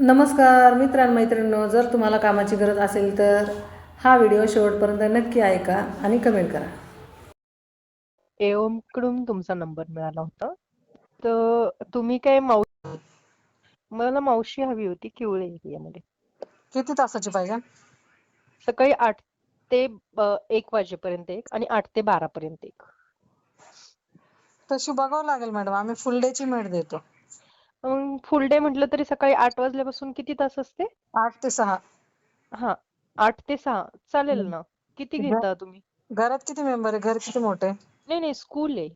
नमस्कार मित्रांमैत्रिणींनो जर तुम्हाला कामाची गरज असेल तर हा व्हिडिओ शेवटपर्यंत नक्की ऐका आणि कमेंट करा. एओमकडून तुमचा नंबर मिळाला होता. तर तुम्ही काय माऊ मला मावशी हवी होती किवळे एरियामध्ये. किती तासाची पाहिजे? सकाळी आठ ते एक वाजेपर्यंत एक आणि आठ ते बारा पर्यंत एक. तशी बघावं लागेल मॅडम आम्ही फुल डेची मेड देतो. फुल डे म्हटलं तरी सकाळी आठ वाजल्यापासून किती तास असते? आठ ते सहा. हा आठ ते सहा. चालेल. ना. किती घेता तुम्ही? घरात किती मेंबर आहे? घर किती मोठे नाही नाही स्कूल आहे.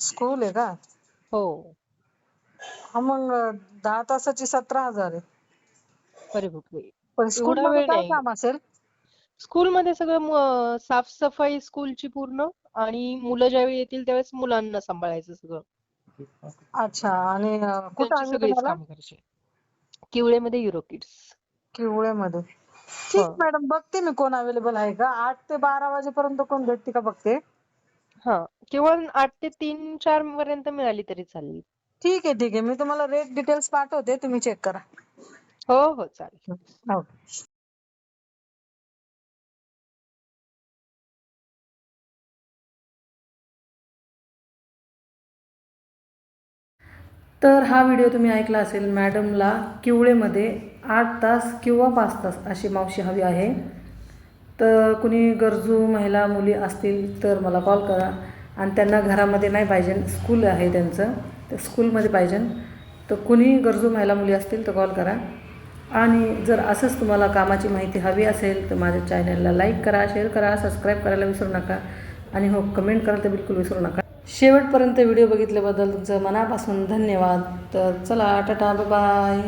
स्कूल आहे का? हो. हा मग दहा तासाची सतरा हजार आहे. अरे बापरे. पण स्कूल एवढा मध्ये वेळ काय नाही. काम असेल? स्कूलमध्ये सगळं म- साफसफाई स्कूलची पूर्ण आणि मुलं ज्यावेळी येतील त्यावेळेस मुलांना सांभाळायचं सगळं. अच्छा आणि अं, कुठं त्यांची हवी सगळीच तुम्हाला? कामं करायची किवळेमध्ये युरो किड्स. किवळेमध्ये. ठीक हा. मॅडम बघते मी कोण अवेलेबल आहे का. आठ ते बारा वाजेपर्यंत कोण भेटते का बघते? हा किंवा आठ ते तीन चार पर्यंत मिळाली तरी चालेल. ठीक आहे ठीक आहे. मी तुम्हाला रेट डिटेल्स पाठवते तुम्ही चेक करा. हो हो चालेल. हो. तर हा व्हिडिओ तुम्ही ऐकला असेल मॅडमला किवळेमध्ये आठ तास किंवा पाच तास अशी मावशी हवी आहे. तर कुणी गरजू महिला मुली असतील तर मला कॉल करा. आणि त्यांना घरामध्ये नाही पाहिजे स्कूल आहे त्यांचं तर स्कूलमध्ये पाहिजे. तर कुणी गरजू महिला मुली असतील तर कॉल करा. आणि जर असंच तुम्हाला कामाची माहिती हवी असेल तर माझ्या चॅनलला लाईक करा शेअर करा सबस्क्राईब करायला विसरू नका. आणि हो कमेंट करायला तर बिलकुल विसरू नका. शेवटपर्यंत व्हिडिओ बघितल्याबद्दल तुमचं मनापासून धन्यवाद. तर चला टाटा बाय